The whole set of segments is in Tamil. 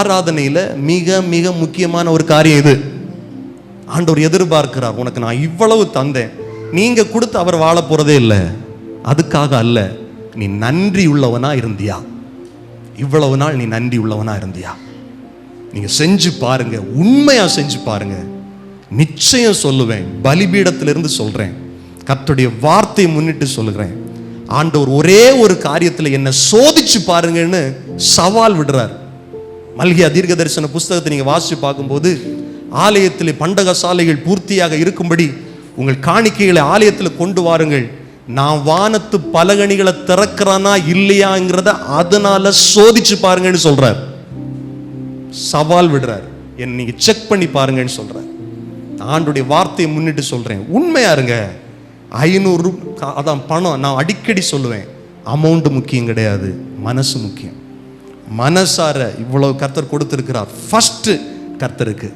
ஆராதனையில மிக மிக முக்கியமான ஒரு காரியம் இது. ஆண்டவர் எதிர்பார்க்கிறார் உனக்கு நான் இவ்வளவு தந்தேன். நீங்கள் கொடுத்து அவர் வாழ போறதே இல்லை. அதுக்காக அல்ல நீ நன்றி உள்ளவனா இருந்தியா? இவ்வளவு நாள் நீ நன்றி உள்ளவனா இருந்தியா? நீங்கள் செஞ்சு பாருங்க உண்மையாக செஞ்சு பாருங்க. நிச்சயம் சொல்லுவேன் பலிபீடத்திலிருந்து சொல்றேன். கத்துடைய வார்த்தையை முன்னிட்டு சொல்லுகிறேன். ஆண்டவர் ஒரே ஒரு காரியத்தில் என்ன சோதிச்சு பாருங்கன்னு சவால் விடுறார். மல்கியா தீர்க்க தரிசன புஸ்தகத்தை நீங்கள் வாசித்து பார்க்கும்போது ஆலயத்தில் பண்டக சாலைகள் பூர்த்தியாக இருக்கும்படி உங்கள் காணிக்கைகளை ஆலயத்தில் கொண்டு வாருங்கள். நான் வானத்து பலகணிகளை திறக்கிறானா இல்லையாங்கிறத அதனால சோதிச்சு பாருங்கன்னு சொல்றார். சவால் விடுறார். என்னை நீங்க செக் பண்ணி பாருங்கன்னு சொல்றார். ஆண்டுடைய வார்த்தையை முன்னிட்டு சொல்றேன். உண்மையா இருங்க. ஐநூறு அதான் பணம். நான் அடிக்கடி சொல்லுவேன். அமௌண்ட் முக்கியம் கிடையாது. மனசு முக்கியம். மனசார இவ்வளவு கர்த்தர் கொடுத்துருக்கிறார். ஃபஸ்ட்டு கர்த்தருக்கு.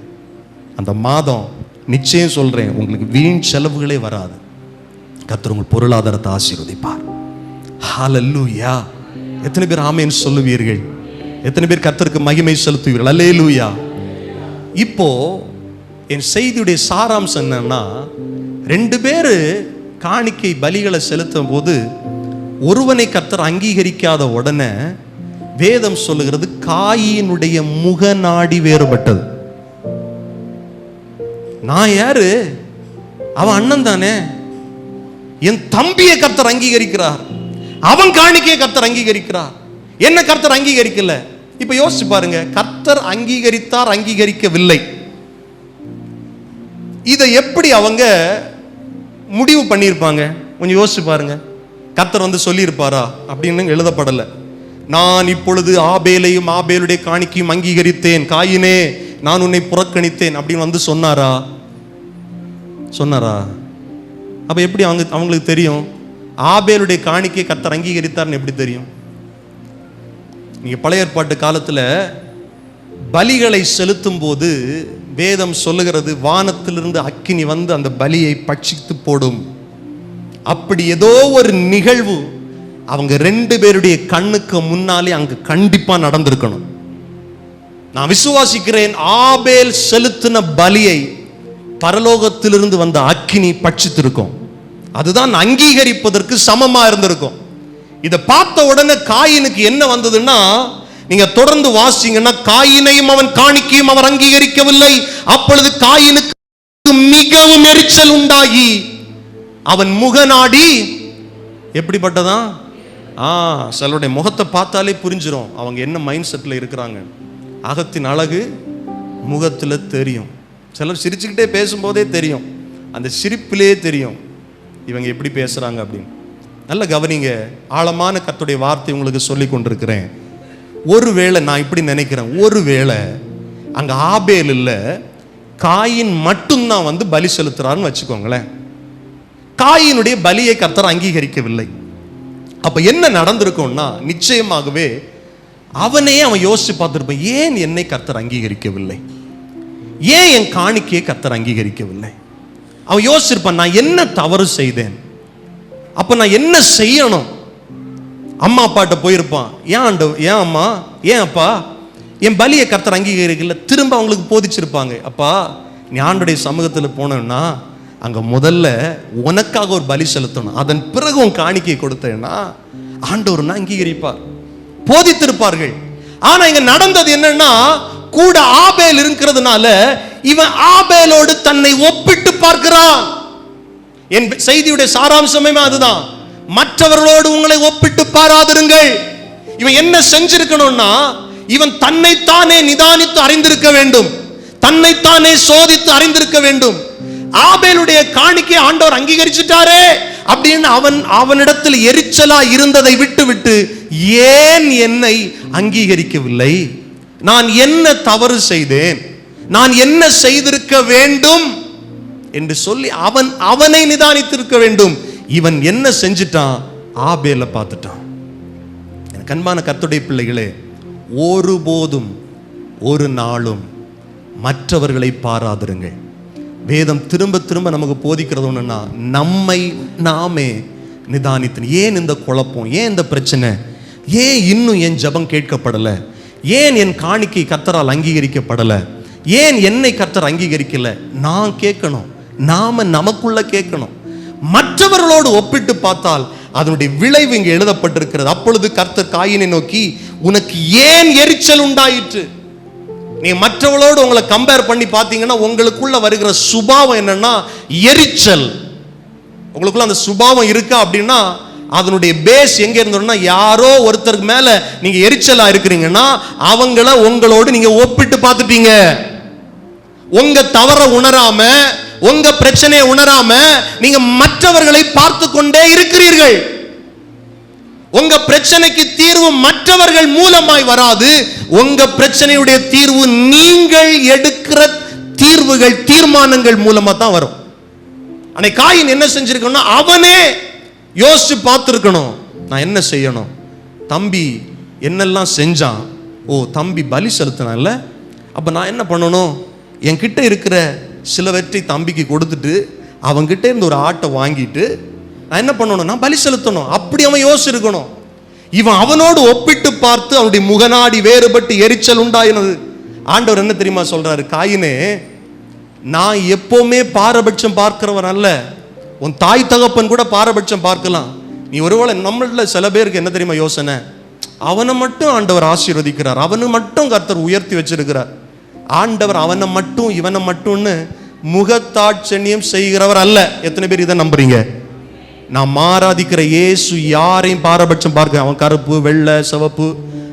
அந்த மாதம் நிச்சயம் சொல்கிறேன் உங்களுக்கு வீண் செலவுகளே வராது. கர்த்தர் உங்கள் பொருளாதாரத்தை ஆசீர்வதிப்பார். ஹாலல்லூயா எத்தனை பேர் ஆமைன்னு சொல்லுவீர்கள்? எத்தனை பேர் கர்த்தருக்கு மகிமை செலுத்துவீர்கள்? அல்லேலூயா இப்போ என் செய்தியுடைய சாராம்சம் என்னன்னா ரெண்டு பேர் காணிக்கை பலிகளை செலுத்தும் போது ஒருவனை கர்த்தர் அங்கீகரிக்காத உடனே வேதம் சொல்லுகிறது காயினுடைய முக நாடி வேறுபட்டது. நான் யாரு? அவன் அண்ணன் தானே. என் தம்பியை கர்த்தர் அங்கீகரிக்கிறார். அவன் காணிக்கையை கர்த்தர் அங்கீகரிக்கிறார். என்ன கர்த்தர் அங்கீகரிக்கல? இப்ப யோசிச்சு பாருங்க. கர்த்தர் அங்கீகரித்தார் அங்கீகரிக்கவில்லை. இதை எப்படி அவங்க முடிவு பண்ணியிருப்பாங்க? கொஞ்சம் யோசிச்சு பாருங்க. கர்த்தர் வந்து சொல்லியிருப்பாரா? அப்படின்னு எழுதப்படலை. நான் இப்பொழுது ஆபேலையும் ஆபேலுடைய காணிக்கையும் அங்கீகரித்தேன். காயினே நான் உன்னை புறக்கணித்தேன் அப்படின்னு வந்து சொன்னாரா? சொன்னாரா? அப்போ எப்படி அவங்க அவங்களுக்கு தெரியும்? ஆபேலுடைய காணிக்கை கத்தர் அங்கீகரித்தார்னு எப்படி தெரியும்? நீங்கள் பழைய ஏற்பாட்டு காலத்தில் பலிகளை செலுத்தும் போது வேதம் சொல்லுகிறது வானத்திலிருந்து அக்கினி வந்து அந்த பலியை பட்சித்து போடும். அப்படி ஏதோ ஒரு நிகழ்வு அவங்க ரெண்டு பேருடைய கண்ணுக்கு முன்னாலே அங்கு கண்டிப்பா நடந்திருக்கணும். நான் விசுவாசிக்கிறேன் ஆபேல் செலுத்தின பலியை பரலோகத்திலிருந்து வந்த அக்கினி பட்சித்திருக்கும். அதுதான் அங்கீகரிப்பதற்கு சமமா இருந்திருக்கும். இதை பார்த்த உடனே காயினுக்கு என்ன வந்ததுன்னா நீங்க தொடர்ந்து வாசிங்கன்னா காயினையும் அவன் காணிக்கையும் அவர் அங்கீகரிக்கவில்லை. அப்பொழுது காயினுக்கு மிகவும் எரிச்சல் உண்டாகி அவன் முகநாடி எப்படிப்பட்டதான்? ஆ சிலருடைய முகத்தை பார்த்தாலே புரிஞ்சிடும் அவங்க என்ன மைண்ட் செட்டில் இருக்கிறாங்க. அகத்தின் அழகு முகத்தில் தெரியும். சிலர் சிரிச்சுக்கிட்டே பேசும்போதே தெரியும். அந்த சிரிப்பிலே தெரியும். இவங்க எப்படி பேசுகிறாங்க அப்படின்னு. நல்ல கவனிங்க. ஆழமான கத்துடைய வார்த்தை உங்களுக்கு சொல்லி கொண்டிருக்கிறேன். ஒருவேளை நான் இப்படி நினைக்கிறேன். ஒருவேளை அங்கே ஆபேல் இல்லை காயின் மட்டும்தான் வந்து பலி செலுத்துறாருன்னு வச்சுக்கோங்களேன். காயினுடைய பலியை கர்த்தர் அங்கீகரிக்கவில்லை. அப்போ என்ன நடந்திருக்கும்னா நிச்சயமாகவே அவனே அவன் யோசிச்சு பார்த்துருப்பான் ஏன் என்னை கர்த்தர் அங்கீகரிக்கவில்லை? ஏன் என் காணிக்கையை கர்த்தர் அங்கீகரிக்கவில்லை? அவன் யோசிச்சிருப்பான் நான் என்ன தவறு செய்தேன்? அப்போ நான் என்ன செய்யணும்? அம்மா அப்பாட்ட போயிருப்பான் ஏன் ஆண்டு ஏன் அம்மா ஏன் அப்பா என் பலியை கர்த்தர் அங்கீகரிக்கல? திரும்ப அவங்களுக்கு போதிச்சிருப்பாங்க. அப்பா நீ ஆண்டுடைய சமூகத்தில் போனேன்னா அங்கே முதல்ல உனக்காக ஒரு பலி செலுத்தணும். அதன் பிறகு உன் காணிக்கை கொடுத்தேன்னா ஆண்டவர்னா அங்கீகரிப்பார். போதித்திருப்பார்கள். ஆனா இங்க நடந்தது என்னன்னா கூட ஆபேல் இருக்கிறதுனால இவன் ஆபேலோடு தன்னை ஒப்பிட்டு பார்க்கிறான். என் செய்தியுடைய சாராம்சமே அதுதான். மற்றவர்களோடு உங்களை ஒப்பிட்டு பாராதிருங்கள். இவன் என்ன செஞ்சிருக்கணும்னா இவன் தன்னைத்தானே நிதானித்து அறிந்திருக்க வேண்டும். தன்னைத்தானே சோதித்து அறிந்திருக்க வேண்டும். ஆபேலுடைய காணிக்கை ஆண்டவர் அங்கீகரிச்சிட்டாரே அப்படின்னு அவன் அவனிடத்தில் எரிச்சலா இருந்ததை விட்டு விட்டு ஏன் என்னை அங்கீகரிக்கவில்லை? நான் என்ன தவறு செய்தேன்? நான் என்ன செய்திருக்க வேண்டும்? என்று சொல்லி அவன் அவனை நிதானித்திருக்க வேண்டும். இவன் என்ன செஞ்சிட்டான்? ஆபேல பார்த்துட்டான். எனக்கு அன்பான கர்த்தருடைய பிள்ளைகளே ஒருபோதும் ஒரு நாளும் மற்றவர்களை பாராதிருங்கள். வேதம் திரும்ப திரும்ப நமக்கு போதிக்கிறது ஒன்றுன்னா நம்மை நாமே நிதானித்தன் ஏன் இந்த குழப்பம்? ஏன் இந்த பிரச்சனை? ஏன் இன்னும் என் ஜெபம் கேட்கப்படலை? ஏன் என் காணிக்கை கத்தரால் அங்கீகரிக்கப்படலை? ஏன் என்னை கத்தர் அங்கீகரிக்கல? நான் கேட்கணும். நாம நமக்குள்ள கேட்கணும். மற்றவர்களோடு ஒப்பிட்டு பார்த்தால் அதனுடைய விளைவு இங்கே எழுதப்பட்டிருக்கிறது. அப்பொழுது கர்த்தர் காயினை நோக்கி உனக்கு ஏன் எரிச்சல் உண்டாயிற்று? நீங்கள் மற்றவளோடு உங்களை கம்பேர் பண்ணி பார்த்தீங்கன்னா உங்களுக்குள்ள வருகிற சுபாவம் என்னன்னா எரிச்சல். உங்களுக்குள்ள அந்த சுபாவம் இருக்கா அப்படின்னா அதனுடைய பேஸ் எங்க இருந்தோம்னா யாரோ ஒருத்தருக்கு மேல நீங்க எரிச்சலா இருக்கிறீங்கன்னா அவங்கள உங்களோடு நீங்க ஒப்பிட்டு பார்த்துட்டீங்க. உங்க தவற உணராம உங்க பிரச்சனையை உணராம நீங்க மற்றவர்களை பார்த்து கொண்டே இருக்கிறீர்கள். உங்க பிரச்சனைக்கு தீர்வு மற்றவர்கள் மூலமாய் வராது. உங்க பிரச்சனையுடைய தீர்வு நீங்கள் எடுக்கிற தீர்வுகள் தீர்மானங்கள் மூலமா தான் வரும். அன்னைக்கு காயின் என்ன செஞ்சிருக்கணும் அவனே யோசிச்சு பார்த்துருக்கணும். நான் என்ன செய்யணும்? தம்பி என்னெல்லாம் செஞ்சான்? ஓ தம்பி பலி செலுத்தினான்ல அப்போ நான் என்ன பண்ணணும்? என்கிட்ட இருக்கிற சிலவற்றை தம்பிக்கு கொடுத்துட்டு அவங்கிட்ட இருந்து ஒரு ஆட்டை வாங்கிட்டு நான் என்ன பண்ணணும்? பலி செலுத்தணும். அப்படி அவன் யோசிச்சிருக்கணும். இவன் அவனோடு ஒப்பிட்டு பார்த்து அவனுடைய முகநாடி வேறுபட்டு எரிச்சல் உண்டாயினது. ஆண்டவர் என்ன தெரியுமா சொல்றாரு? காயினே நான் எப்பவுமே பாரபட்சம் பார்க்கிறவன் அல்ல. உன் தாய் தகப்பன் கூட பாரபட்சம் பார்க்கலாம். நீ ஒருவேளை நம்மள சில பேருக்கு என்ன தெரியுமா யோசனை? அவனை மட்டும் ஆண்டவர் ஆசீர்வதிக்கிறார். அவனை மட்டும் கர்த்தர் உயர்த்தி வச்சிருக்கிறார். ஆண்டவர் அவனை மட்டும் இவனை மட்டும்னு முகத்தாட்சண்யம் செய்கிறவர் அல்ல. எத்தனை பேர் இதை நம்புறீங்க? நான் மாறாதிக்கிற இயேசு யாரையும் பாரபட்சம் பார்க்க அவன் கருப்பு வெள்ளை சிவப்பு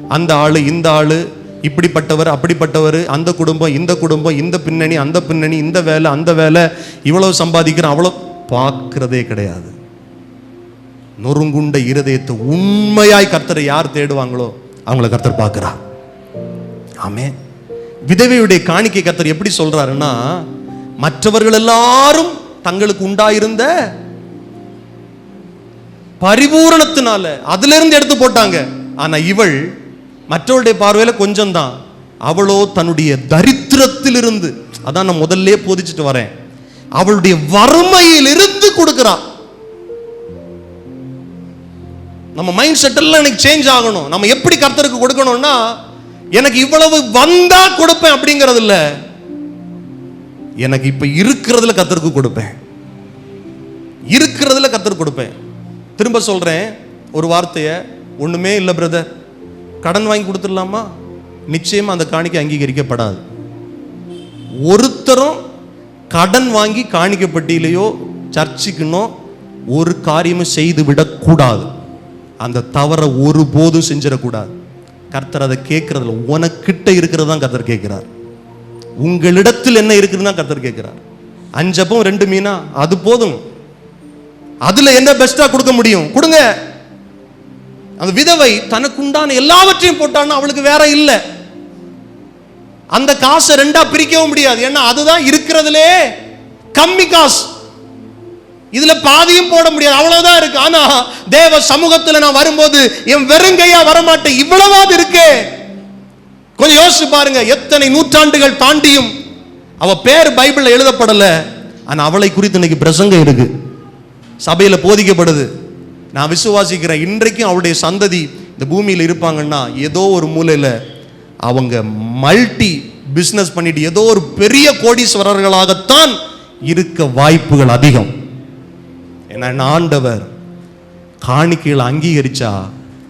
அந்த ஆளு இந்த ஆள் இப்படிப்பட்டவர் அப்படிப்பட்டவர் அந்த குடும்பம் இந்த குடும்பம் இந்த பின்னணி அந்த பின்னணி இந்த வேலை அந்த வேலை இவ்வளவு சம்பாதிக்கிறான் அவ்வளோ பார்க்கிறதே கிடையாது. நொறுங்குண்ட இருதயத்தை உண்மையாய் கர்த்தரை யார் தேடுவாங்களோ அவங்கள கர்த்தர் பார்க்குறா ஆமே விதவையுடைய காணிக்கை கர்த்தர் எப்படி சொல்றாருன்னா மற்றவர்கள் எல்லாரும் தங்களுக்கு உண்டாயிருந்த பரிபூரணத்தினால அதுல இருந்து எடுத்து போட்டாங்க. ஆனால் இவள் மற்றவருடைய பார்வையில் கொஞ்சம் தான் அவளோ தன்னுடைய தரித்திரத்திலிருந்து அதான் நான் முதல்ல போதிச்சுட்டு வரேன். அவளுடைய வறுமையிலிருந்து கொடுக்கிறா. நம்ம மைண்ட் செட் எல்லாம் எனக்கு சேஞ்ச் ஆகணும். நம்ம எப்படி கர்த்தருக்கு கொடுக்கணும்னா எனக்கு இவ்வளவு வந்தா கொடுப்பேன் அப்படிங்கிறது இல்ல எனக்கு இப்ப இருக்கிறதுல கத்தருக்கு கொடுப்பேன். இருக்கிறதுல கர்த்தருக்கு கொடுப்பேன். திரும்ப சொல்கிறேன் ஒரு வார்த்தையை ஒன்றுமே இல்லை பிரதர் கடன் வாங்கி கொடுத்துடலாமா? நிச்சயமாக அந்த காணிக்கை அங்கீகரிக்கப்படாது. ஒருத்தரும் கடன் வாங்கி காணிக்கப்பட்டியிலையோ சர்ச்சுக்குன்னோ ஒரு காரியமும் செய்து விடக்கூடாது. அந்த தவறை ஒருபோதும் செஞ்சிடக்கூடாது. கர்த்தர் அதை கேட்கறதில்ல உனக்கிட்ட இருக்கிறது தான் கர்த்தர் கேட்கிறார். உங்களிடத்தில் என்ன இருக்குதுன்னு தான் கர்த்தர் கேட்கிறார். அஞ்சப்பம் ரெண்டு மீனா அது போதும். அதுல என்ன பெஸ்டா கொடுக்க முடியும்? கொடுங்க. அந்த விதவை தனக்குண்டான எல்லாவற்றையும் போட்டான்னா அவளுக்கு வேற இல்லை. அந்த காசை ரெண்டா பிரிக்கவும் முடியாது. ஏன்னா அதுதான் இருக்கிறதுலே கம்மி காசு. இதுல பாதியும் போட முடியாது. அவ்வளவுதான் இருக்கு. ஆனா தேவ சமூகத்துல நான் வரும்போது என் வெறுங்கையா வரமாட்டேன். இவ்வளவாது இருக்கே. கொஞ்சம் யோசிச்சு பாருங்க. எத்தனை நூற்றாண்டுகள் தாண்டியும் அவ பேர் பைபிள்ல எழுதப்படல. ஆனா அவளை குறித்து இன்னைக்கு பிரசங்கம் இருக்கு. சபையில் போதிக்கப்படுது. நான் விசுவாசிக்கிறேன் இன்றைக்கும் அவருடைய சந்ததி இந்த பூமியில் இருப்பாங்கன்னா ஏதோ ஒரு மூலையில் அவங்க மல்டி பிஸ்னஸ் பண்ணிட்டு ஏதோ ஒரு பெரிய கோடீஸ்வரர்களாகத்தான் இருக்க வாய்ப்புகள் அதிகம். ஏன்னா ஆண்டவர் காணிக்கையில் அங்கீகரிச்சா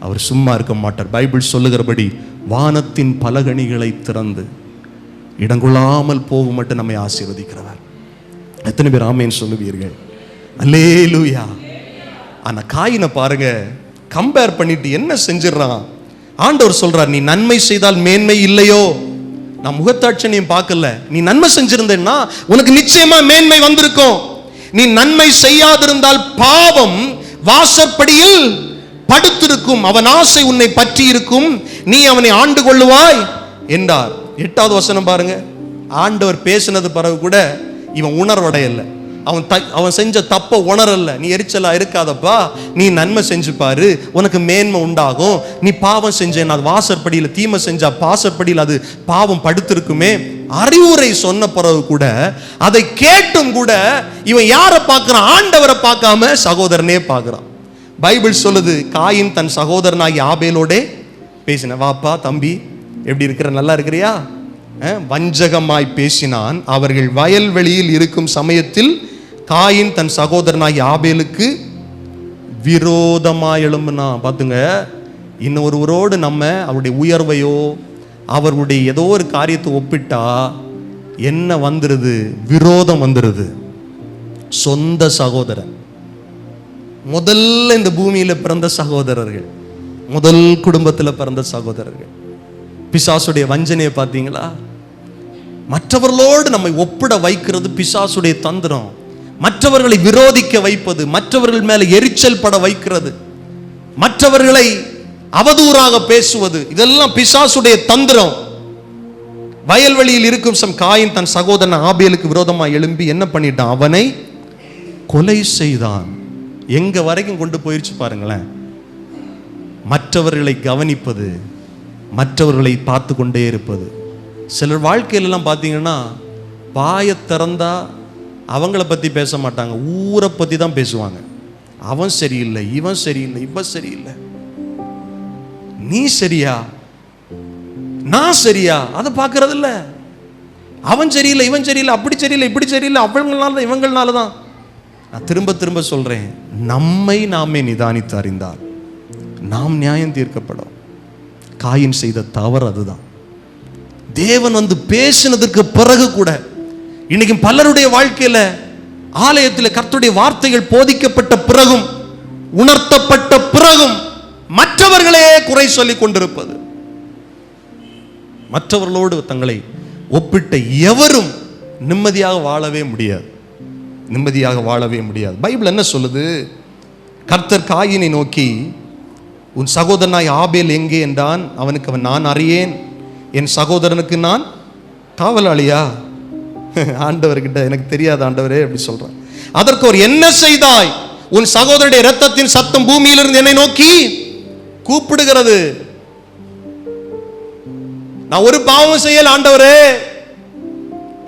அவர் சும்மா இருக்க மாட்டார். பைபிள் சொல்லுகிறபடி வானத்தின் பலகணிகளை திறந்து இடங்கொள்ளாமல் போகும் மட்டும் நம்மை ஆசீர்வதிக்கிறவர். எத்தனை பேர் ஆமேன்னு சொல்லுவீர்கள்? அலேலுயா ஆனால் காயினை பாருங்க கம்பேர் பண்ணிட்டு என்ன செஞ்சிடறான்? ஆண்டவர் சொல்றார் நீ நன்மை செய்தால் மேன்மை இல்லையோ? நான் முகத்தாட்சணியம் பார்க்கல. நீ நன்மை செஞ்சிருந்தேன்னா உனக்கு நிச்சயமா மேன்மை வந்திருக்கும். நீ நன்மை செய்யாதிருந்தால் பாவம் வாசற்படியில் படுத்திருக்கும். அவன் ஆசை உன்னை பற்றி இருக்கும் நீ அவனை ஆண்டு கொள்ளுவாய் என்றார். எட்டாவது வசனம் பாருங்க. ஆண்டவர் பேசினது பிறகு கூட இவன் உணர்வடையல. அவன் த அவன் செஞ்ச தப்பை உணரல. நீ எரிச்சலாக இருக்காதப்பா. நீ நன்மை செஞ்சு பாரு. உனக்கு மேன்மை உண்டாகும். நீ பாவம் செஞ்சேன் அது வாசற்படியில் தீமை செஞ்சா பாசற்படியில் அது பாவம் படுத்திருக்குமே. அறிவுரை சொன்ன பிறகு கூட அதை கேட்டும் கூட இவன் யாரை பார்க்குறான்? ஆண்டவரை பார்க்காம சகோதரனே பார்க்குறான். பைபிள் சொல்லுது காயின் தன் சகோதரனாகி ஆபேலோடே பேசின வாப்பா தம்பி எப்படி இருக்கிற? நல்லா இருக்கிறியா? வஞ்சகமாய் பேசினான். அவர்கள் வயல்வெளியில் இருக்கும் சமயத்தில் காயின் தன் சகோதரனாகி ஆபேலுக்கு விரோதமாக எழும்புனா பார்த்துங்க இன்னொருவரோடு நம்ம அவருடைய உயர்வையோ அவருடைய ஏதோ ஒரு காரியத்தை ஒப்பிட்டா என்ன வந்துடுது விரோதம் வந்துடுது சொந்த சகோதரன். முதல்ல இந்த பூமியில் பிறந்த சகோதரர்கள் முதல் குடும்பத்தில் பிறந்த சகோதரர்கள். பிசாசுடைய வஞ்சனையை பார்த்தீங்களா? மற்றவர்களோடு நம்மை ஒப்பிட வைக்கிறது பிசாசுடைய தந்திரம். மற்றவர்களை விரோதிக்க வைப்பது மற்றவர்கள் மேலே எரிச்சல் பட வைக்கிறது மற்றவர்களை அவதூறாக பேசுவது இதெல்லாம் பிசாசுடைய தந்திரம். வயல்வெளியில் இருக்கும் சம் காயின் தன் சகோதரன் ஆபியலுக்கு விரோதமாக எழும்பி என்ன பண்ணிட்டான்? அவனை கொலை செய்தான். எங்க வரைக்கும் கொண்டு போயிருச்சு பாருங்களேன். மற்றவர்களை கவனிப்பது மற்றவர்களை பார்த்து கொண்டே இருப்பது. சிலர் வாழ்க்கையிலலாம் பார்த்தீங்கன்னா வாயை திறந்தா அவங்கள பற்றி பேச மாட்டாங்க. ஊரை பற்றி தான் பேசுவாங்க. அவன் சரியில்லை இவன் சரியில்லை இவன் சரியில்லை. நீ சரியா? நான் சரியா? அதை பார்க்கறது இல்லை அவன் சரியில்லை இவன் சரியில்லை அப்படி சரியில்லை இப்படி சரியில்லை அவங்களால தான் இவங்களால தான். நான் திரும்ப திரும்ப சொல்றேன். நம்மை நாமே நிதானித்து அறிந்தால் நாம் நியாயம் தீர்க்கப்படும். காயின் செய்த தவறு அதுதான். தேவன் வந்து பேசினதுக்கு பிறகு கூட இன்னைக்கு பலருடைய வாழ்க்கையில ஆலயத்தில் கர்த்தருடைய வார்த்தைகள் போதிக்கப்பட்ட பிறகும் உணர்த்தப்பட்ட பிறகும் மற்றவர்களே குறை சொல்லி கொண்டிருப்பது. மற்றவர்களோடு தங்களை ஒப்பிட்ட எவரும் நிம்மதியாக வாழவே முடியாது. நிம்மதியாக வாழவே முடியாது. பைபிள் என்ன சொல்லுது? கர்த்தர் காயினை நோக்கி உன் சகோதரனாய் ஆபேல் எங்கே என்றான்? அவனுக்கு அவன் நான் அறியேன். என் சகோதரனுக்கு நான் காவலாளியா? ஆண்டவர்கிட்ட எனக்கு தெரியாது ஆண்டவரே அப்படி சொல்றேன் அதற்கு அவர் என்ன செய்தாய்? உன் சகோதரனுடைய இரத்தத்தின் சத்தம் பூமியிலிருந்து என்னை நோக்கி கூப்பிடுகிறது. நான் ஒரு பாவம் செய்யல ஆண்டவரே.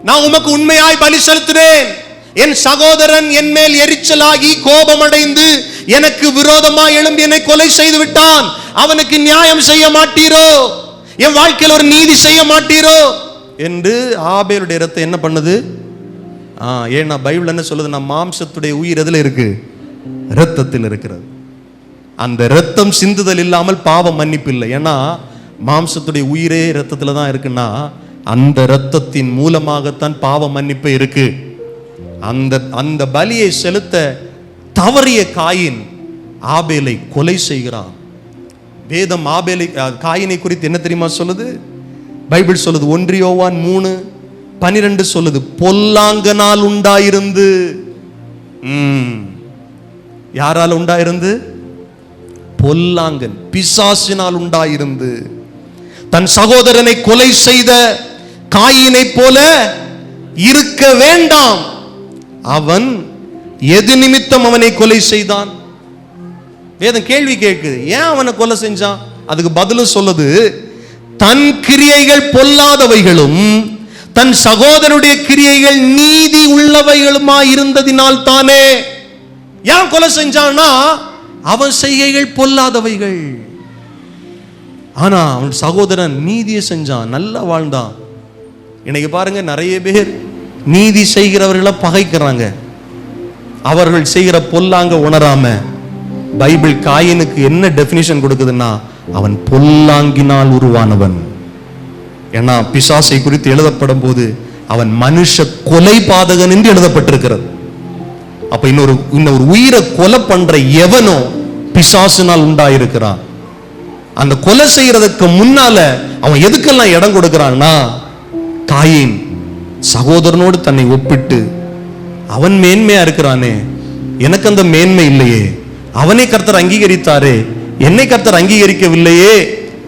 நான் உமக்கு உண்மையாய் பலி செலுத்தினேன். என் சகோதரன் என் மேல் எரிச்சலாகி கோபமடைந்து எனக்கு விரோதமா எழும்பி என்னை கொலை செய்து விட்டான். அவனுக்கு நியாயம் செய்ய மாட்டீரோ? என் வாழ்க்கையில் ஒரு நீதி செய்ய மாட்டீரோ? என்று ஆபேலுடைய ரத்தம் என்ன பண்ணுது? ஆ ஏன்னா பைபிள் என்ன சொல்லுது? நான் மாம்சத்துடைய உயிர் எதில் இருக்கு? இரத்தத்தில் இருக்கிறது. அந்த இரத்தம் சிந்துதல் இல்லாமல் பாவம் மன்னிப்பு இல்லை. ஏன்னா மாம்சத்துடைய உயிரே இரத்தத்தில் தான் இருக்குன்னா அந்த இரத்தத்தின் மூலமாகத்தான் பாவ மன்னிப்பு இருக்கு. அந்த அந்த பலியை செலுத்த தவறிய காயின் ஆபேலை கொலை செய்கிறான். வேதம் ஆபேலை காயினை குறித்து என்ன தெரியுமா சொல்லுது? பைபிள் சொல்லுது ஒன்றியோவான் மூணு பனிரெண்டு சொல்லுது பொல்லாங்கனால் உண்டாயிருந்து. யாரால் உண்டாயிருந்து? பொல்லாங்கன் பிசாசினால் உண்டாயிருந்து. தன் சகோதரனை கொலை செய்த காயினை போல இருக்க வேண்டாம். அவன் எது நிமித்தம் அவனை கொலை செய்தான்? வேதம் கேள்வி கேட்குது. ஏன் அவனை கொலை செஞ்சான்? அதுக்கு பதிலும் சொல்லுது தன் கிரியைகள் பொல்லாதவைகளும் தன் சகோதரனுடைய கிரியைகள் நீதி உள்ளவைகளுமா இருந்ததினால் தானே. ஏன் கொலை செஞ்சான்னா அவன் செய்கைகள் பொல்லாதவைகள். ஆனா அவன் சகோதரன் நீதியை செஞ்சான் நல்லா வாழ்ந்தான். இன்னைக்கு பாருங்க நிறைய பேர் நீதி செய்கிறவர்களை பகைக்கிறாங்க. அவர்கள் செய்கிற பொல்லாங்க உணராம பைபிள் காயினுக்கு என்ன டெஃபினிஷன் கொடுக்குதுன்னா அவன் பொல்லாங்கினால் உருவானவன். ஏன்னா பிசாசை குறித்து எழுதப்படும் போது அவன் மனுஷ கொலை பாதகன் என்று எழுதப்பட்டிருக்கிறது. அப்ப இன்னொரு இன்னொரு உயிரை கொலை பண்ற எவனோ பிசாசினால் உண்டாயிருக்கிறான். அந்த கொலை செய்யறதுக்கு முன்னால அவன் எதுக்கெல்லாம் இடம் கொடுக்கிறான்னா காயின் சகோதரனோடு தன்னை ஒப்பிட்டு அவன் மேன்மையா இருக்கிறானே எனக்கு அந்த மேன்மை இல்லையே அவனை கர்த்தர் அங்கீகரித்தாரே என்னை கர்த்தர் அங்கீகரிக்கவில்லையே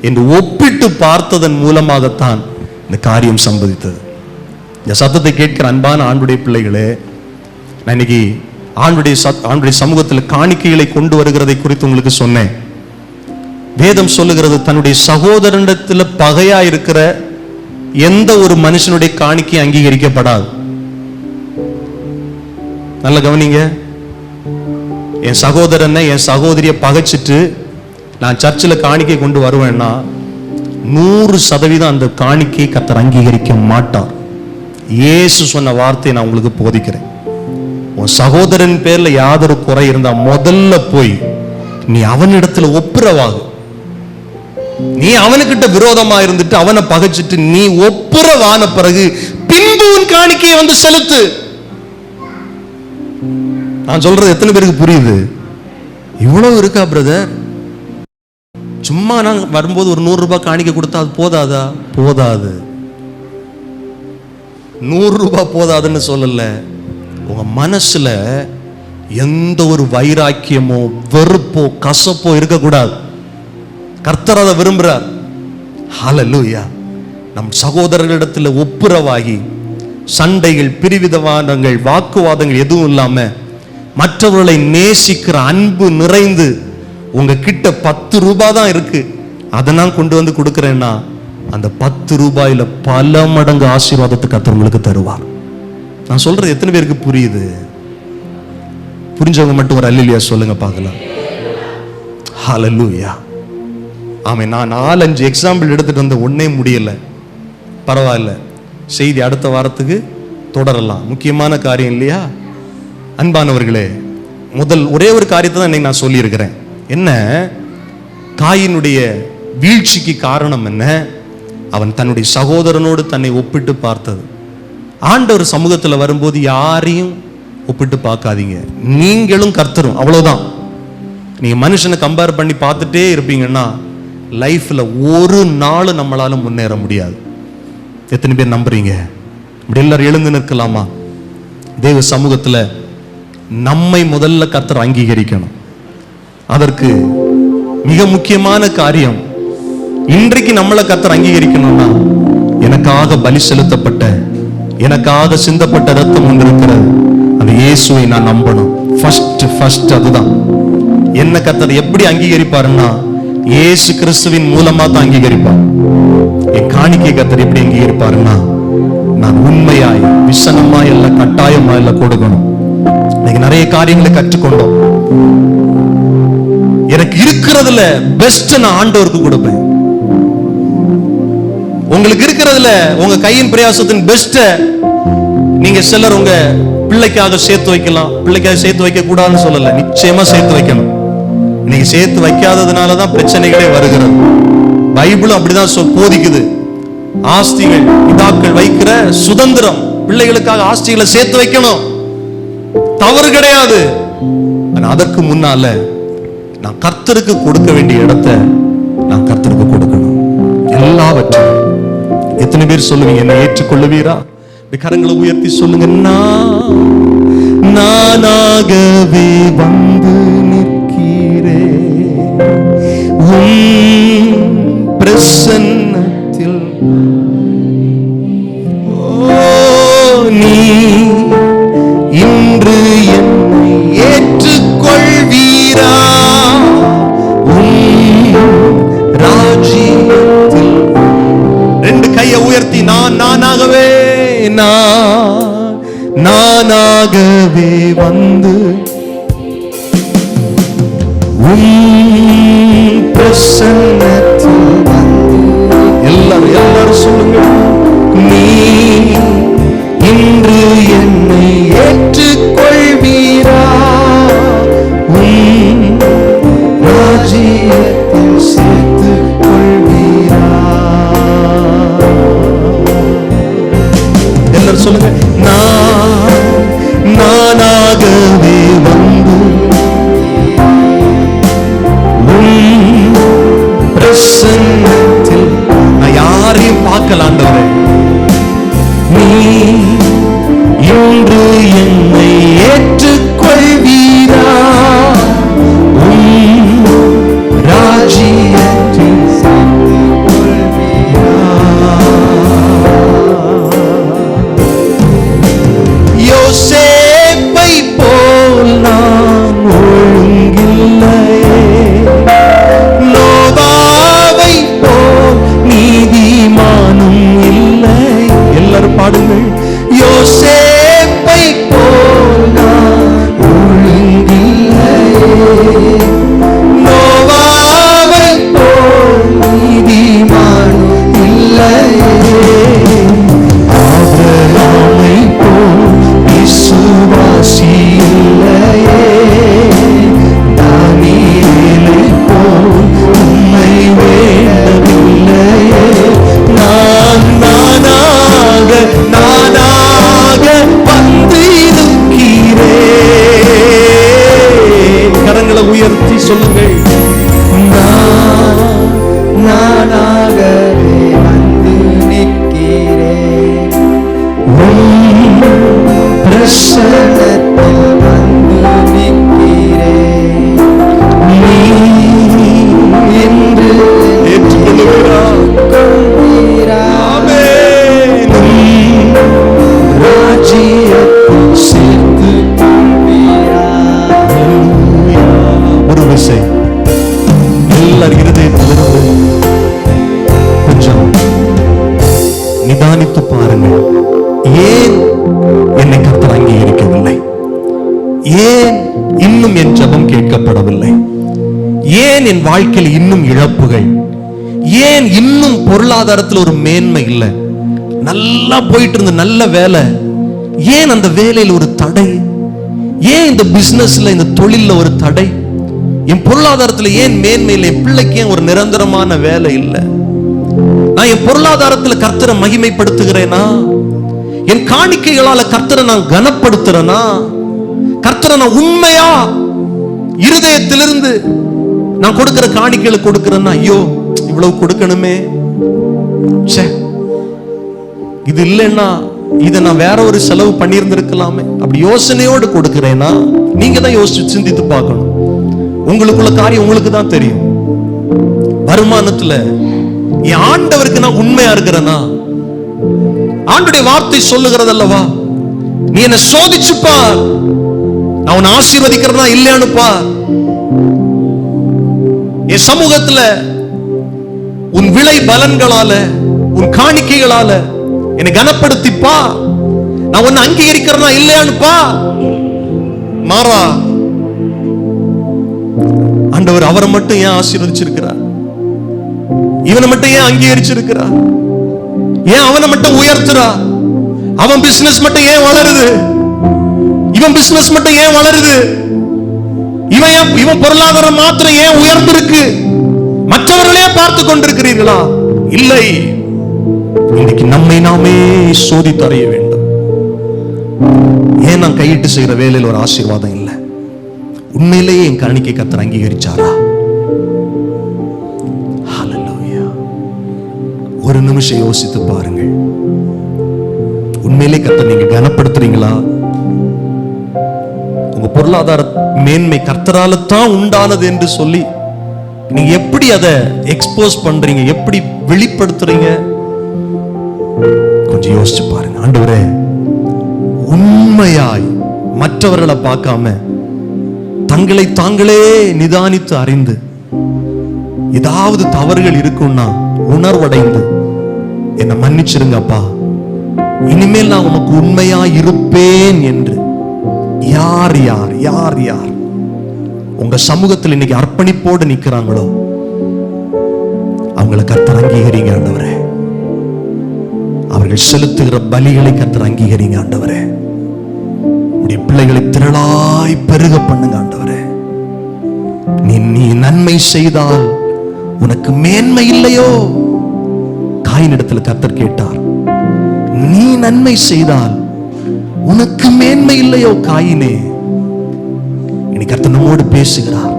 என்று ஒப்பிட்டு பார்த்ததன் மூலமாகத்தான் இந்த காரியம் சம்பதித்தது இந்த சத்தத்தை கேட்கிற அன்பான ஆண்டுடைய பிள்ளைகளே நான் இன்னைக்கு ஆண்டுடைய சத் ஆண்டுடைய சமூகத்தில் காணிக்கைகளை கொண்டு வருகிறதை குறித்து உங்களுக்கு சொன்னேன். வேதம் சொல்லுகிறது தன்னுடைய சகோதரனிடத்தில் பகையா இருக்கிற எந்த ஒரு மனுஷனுடைய காணிக்கை அங்கீகரிக்கப்படாது. நல்ல கவனிங்க. என் சகோதரனை என் சகோதரியை பகைச்சிட்டு நான் சர்ச்சில் காணிக்கை கொண்டு வருவேன்னா நூறு சதவீதம் அந்த காணிக்கையை கத்தர் அங்கீகரிக்க மாட்டார். இயேசு சொன்ன வார்த்தையை நான் உங்களுக்கு போதிக்கிறேன். உன் சகோதரன் பேர்ல யாதொரு குறை இருந்தா முதல்ல போய் நீ அவனிடத்துல ஒப்புரவாகு. நீ அவனுக்கிட்ட விரோதமா இருந்துட்டு அவனை பகைச்சிட்டு நீ ஒப்புரவான பிறகு பின்பு உன் காணிக்கையை வந்து செலுத்து. நான் சொல்றது எத்தனை பேருக்கு புரியுது? இவ்வளவு இருக்கா பிரதர் சும்மா நான் வரும்போது ஒரு நூறு ரூபாய் காணிக்க கொடுத்தா அது போதாதா? போதாது. நூறு ரூபாய் போதாதுன்னு சொல்லல. உங்க மனசுல எந்த ஒரு வைராக்கியமோ வெறுப்போ கசப்போ இருக்கக்கூடாது. கர்த்தர் அதை விரும்புறார். ஹalleluya. நம் சகோதரர்களிடத்துல ஒப்புரவாகி சண்டைகள் பிரிவிதவாதங்கள் வாக்குவாதங்கள் எதுவும் இல்லாம மற்றவர்களை நேசிக்கிற அன்பு நிறைந்து உங்ககிட்ட பத்து ரூபாய் தான் இருக்கு. அதை நான் கொண்டு வந்து கொடுக்குறேன்னா அந்த பத்து ரூபாயில பல மடங்கு ஆசீர்வாதத்தை அத்தவங்களுக்கு தருவார். நான் சொல்றது எத்தனை பேருக்கு புரியுது? புரிஞ்சவங்க மட்டும் ஒரு அல்லிலியா சொல்லுங்க பார்க்கலாம். ஹலலூயா ஆமாம் நான் நாலஞ்சு எக்ஸாம்பிள் எடுத்துகிட்டு வந்த ஒன்றே முடியல. பரவாயில்ல. செய்தி அடுத்த வாரத்துக்கு தொடரலாம். முக்கியமான காரியம் இல்லையா? அன்பானவர்களே முதல் ஒரே ஒரு காரியத்தை தான் இன்னைக்கு நான் சொல்லியிருக்கிறேன். என்ன? காயினுடைய வீழ்ச்சிக்கு காரணம் என்ன? அவன் தன்னுடைய சகோதரனோடு தன்னை ஒப்பிட்டு பார்த்தது. ஆண்டவர் சமூகத்தில் வரும்போது யாரையும் ஒப்பிட்டு பார்க்காதீங்க. நீங்களும் கர்த்தரும் அவ்வளோதான் நீங்கள் மனுஷனை கம்பேர் பண்ணி பார்த்துட்டே இருப்பீங்கன்னா லைஃப்பில் ஒரு நாள் நம்மளால முன்னேற முடியாது. எத்தனை பேர் நம்புறீங்க? இப்படி எல்லாரும் எழுந்து நிற்கலாமா? தேவ சமூகத்தில் நம்மை முதல்ல கர்த்தர் அங்கீகரிக்கணும். அதற்கு மிக முக்கியமான காரியம் இன்றைக்கு நம்மளை கத்தர் அங்கீகரிக்கணும்னா எனக்காக பலி செலுத்தப்பட்ட எனக்காக சிந்தப்பட்ட ரத்தம் ஒன்று இருக்கிறது அந்த இயேசுவை நான் நம்பணும். ஃபர்ஸ்ட் ஃபர்ஸ்ட் அதுதான். என்ன கத்தர் எப்படி அங்கீகரிப்பாருன்னா இயேசு கிறிஸ்துவின் மூலமா தான் அங்கீகரிப்பார். என் காணிக்கை கத்தர் எப்படி அங்கீகரிப்பாருன்னா நான் உண்மையாய் விசனமா இல்லை கட்டாயமா இல்லை கொடுக்கணும். இன்னைக்கு நிறைய காரியங்களை கற்றுக்கொண்டோம். எனக்கு இருக்கிறதுல பெஸ்ட் நான் ஆண்டவருக்கு கொடுப்பேன். உங்களுக்கு இருக்கிறதுல உங்க கையின் பிரயாசத்தின் பெஸ்ட நீங்க சிலர் உங்க பிள்ளைக்காக சேர்த்து வைக்கலாம். பிள்ளைக்காக சேர்த்து வைக்க கூடாதுன்னு சொல்லல. நிச்சயமா சேர்த்து வைக்கணும். நீங்க சேர்த்து வைக்காததுனாலதான் பிரச்சனைகளே வருகிறது. பைபிளும் அப்படிதான் சொ- போதிக்குது. ஆஸ்திகள் பிதாக்கள் வைக்கிற சுதந்திரம். பிள்ளைகளுக்காக ஆஸ்திகளை சேர்த்து வைக்கணும். தவறு கிடையாது. ஆனா அதற்கு முன்னால நான் கர்த்தருக்கு கொடுக்க வேண்டிய இடத்தை நான் கர்த்தருக்கு கொடுக்கணும். எல்லாவற்றையும். எத்தனை பேர் சொல்லுவீங்க என்ன ஏற்றுக்கொள்ளுவீரா? கரங்களை உயர்த்தி சொல்லுங்க நான் நானாகவே வந்து நிற்கிறேன் உம் பிரசன்னத்தில் நானாகவே வந்து பிரசன்னத்தில் எல்லாரும் எல்லாரும் சொல்லுங்க. நீ இன்று என் chão. வாழ்க்கையில் இன்னும் இழப்புகள். ஏன் இன்னும் பொருளாதாரத்தில் ஒரு மேன்மை இல்லை? நல்லா போயிட்டு இருந்த நல்ல வேலை. ஏன் அந்த வேலையில் ஒரு தடை? ஏன் இந்த பிசினஸ்ல இந்த தொழிலில் ஒரு தடை? என் பொருளாதாரத்தில் ஏன் மேன்மை இல்லை? என் பிள்ளைக்கு ஏன் ஒரு நிரந்தரமான வேலை இல்லை? நான் என் பொருளாதாரத்தில் கர்த்தரை மகிமைப்படுத்துகிறேனா? என் காணிக்கைகளால கர்த்தரை நான் கனப்படுத்துறேனா? கர்த்தரை நான் உண்மையா இருதயத்திலிருந்து நான் கொடுக்கிற காணிக்கைகளை கொடுக்கிறேன்னா ஐயோ இவ்வளவு கொடுக்கணுமே. ச்சே. இது இல்லைன்னா இதை நான் வேற ஒரு செலவு பண்ணியிருந்திருக்கலாமே. அப்படி யோசனையோடு கொடுக்கிறேன்னா நீங்க தான் யோசிச்சு சிந்தித்து பார்க்கணும். உங்களுக்குள்ள காரியம் உங்களுக்கு தான் தெரியும். வருமானத்துல என் ஆண்டவருக்கு நான் உண்மையா இருக்கிறேனா ஆண்டுடைய வார்த்தை சொல்லுகிறது அல்லவா நீ என்ன சோதிச்சுப்பா நான் உன்னை ஆசீர்வதிக்கிறதா இல்லையான்னு என் சமூகத்துல உன் விளை பலன்களால உன் காணிக்கைகளால என்னை கனப்படுத்திப்பா நான் உன்னை அங்கீகரிக்கிறனா இல்லையான்னு பா. மாறா. ஆண்டவர் அவரை மட்டும் ஏன் ஆசீர்வதிச்சிருக்கிறார்? இவனை மட்டும் ஏன் அங்கீகரிச்சிருக்கிறார்? ஏன் அவனை மட்டும் உயர்த்துறா? அவன் பிசினஸ் மட்டும் ஏன் வளருது? இவன் பிசினஸ் மட்டும் ஏன் வளருது? இவன் இவன் பொருளாதாரம் மாத்திரம் ஏன் உயர்ந்திருக்கு? மற்றவர்களே பார்த்து கொண்டிருக்கிறீர்களா? இல்லை. இன்னைக்கு நம்மை நாமே சோதித்தறிய வேண்டும். ஏன் நான் கையிட்டு செய்யற வேலையில் ஒரு ஆசீர்வாதம் இல்லை? உண்மையிலேயே என் காணிக்கை கத்தர் அங்கீகரிச்சாரா? ஒரு நிமிஷம் யோசித்து பாருங்கள். உண்மையிலே கத்த நீங்க கனப்படுத்துறீங்களா? உங்க பொருளாதார மேன்மை கர்த்தரால தான் உண்டானது என்று சொல்லி நீங்க எப்படி அதை எக்ஸ்போஸ் பண்றீங்க? எப்படி வெளிப்படுத்துறீங்க? கொஞ்சம் யோசிச்சு பாருங்க. ஆண்டவரே உண்மையாய் மற்றவர்களை பார்க்காம தங்களை தாங்களே நிதானித்து அறிந்து ஏதாவது தவறுகள் இருக்கும்னா உணர்வடைந்து என்னை மன்னிச்சிருங்கப்பா. இனிமேல் நான் உனக்கு உண்மையா இருப்பேன் என்று. யார் யார் யார் யார்? உங்க சமூகத்தில் இன்னைக்கு அர்ப்பணிப்போடு நிக்கிறாங்களோ? அவங்களை கர்த்தர் அங்கீகரிங்க ஆண்டவரே. அவர்கள் செலுத்துகிற பலிகளை கர்த்தர் அங்கீகரிங்க ஆண்டவரே. உடைய பிள்ளைகளை திரளாய் பெருக பண்ணுங்க ஆண்டவரே. நீ நீ நன்மை செய்தால் உனக்கு மேன்மை இல்லையோ? காயினிடத்துல கர்த்தர் கேட்டார் நீ நன்மை செய்தால் உனக்கு மேன்மை இல்லையோ காயினே. இனி கர்த்தர் நம்மோடு பேசுகிறார்.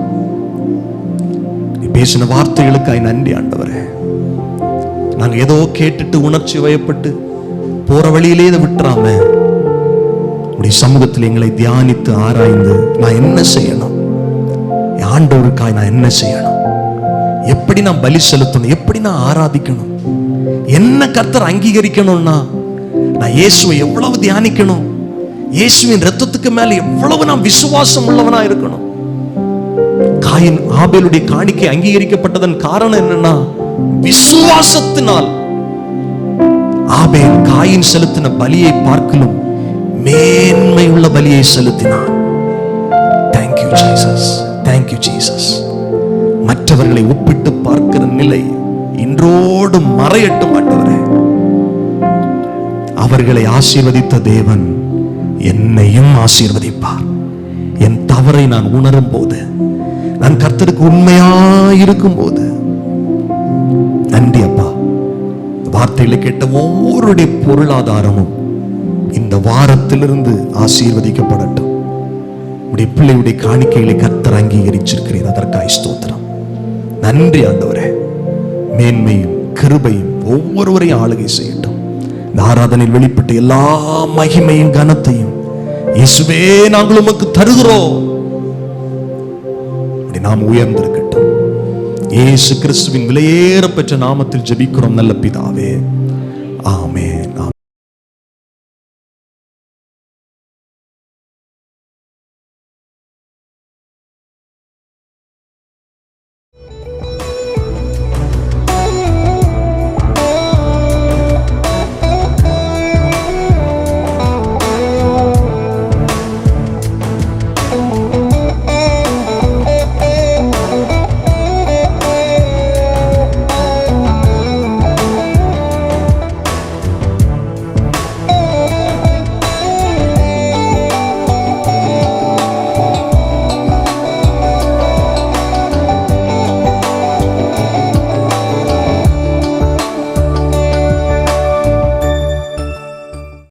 நீ பேசின வார்த்தைகளுக்காய் நன்றி ஆண்டவரே. நாங்க ஏதோ கேட்டுட்டு உணர்ச்சி வயப்பட்டு போற வழியிலே இதை விட்டுறாம உடைய சமூகத்தில் எங்களை தியானித்து ஆராய்ந்து நான் என்ன செய்யணும்? ஆண்டவருக்காய் நான் என்ன செய்யணும்? எப்படி நான் பலி செலுத்தணும்? எப்படி நான் ஆராதிக்கணும்? என்ன கர்த்தர் அங்கீகரிக்கணும்னா நான் இயேசுவை எவ்வளவு தியானிக்கணும்? இயேசுவின் ரத்தத்துக்கு மேல எவ்வளவு நான் விசுவாசம் உள்ளவனா இருக்கணும்? காயின் ஆபேலுடைய காணிக்கை அங்கீகரிக்கப்பட்டதன் காரணம் என்னன்னா விசுவாசத்தினால். ஆபேல் காயின் செலுத்தின பலியை பார்க்கலும் மேன்மை உள்ள பலியை செலுத்தினான். தேங்க்யூ ஜீசஸ் தேங்க்யூ ஜீசஸ் மற்றவர்களை ஒப்பிட்டு பார்க்கிற நிலை இன்றோடு மறையட்டும் மாட்டவரே அவர்களை ஆசீர்வதித்த தேவன் என்னையும் ஆசீர்வதிப்பார். என் தவறை நான் உணரும் போது நான் கர்த்தருக்கு உண்மையா இருக்கும் போது நன்றி அப்பா. வார்த்தைகளை கேட்ட ஒவ்வொருடைய பொருளாதாரமும் இந்த வாரத்திலிருந்து ஆசீர்வதிக்கப்படட்டும். உடைய பிள்ளையுடைய காணிக்கைகளை கர்த்தர் அங்கீகரிச்சிருக்கிறேன் அதற்காய் ஸ்தோத்திரம். நன்றி ஆண்டவரே. மேன்மையும் கிருபையும் ஒவ்வொருவரையும் ஆளுகை செய்யும் இந்த ஆராதனையில் வெளிப்பட்ட எல்லா மகிமையும் கனத்தையும் இயேசுவே நாங்கள் உமக்கு தருகிறோம். அப்படி நாம் உயர்ந்திருக்கட்டும். இயேசு கிறிஸ்துவின் விலையேற பெற்ற நாமத்தில் ஜபிக்கிறோம் நல்ல பிதாவே. ஆமே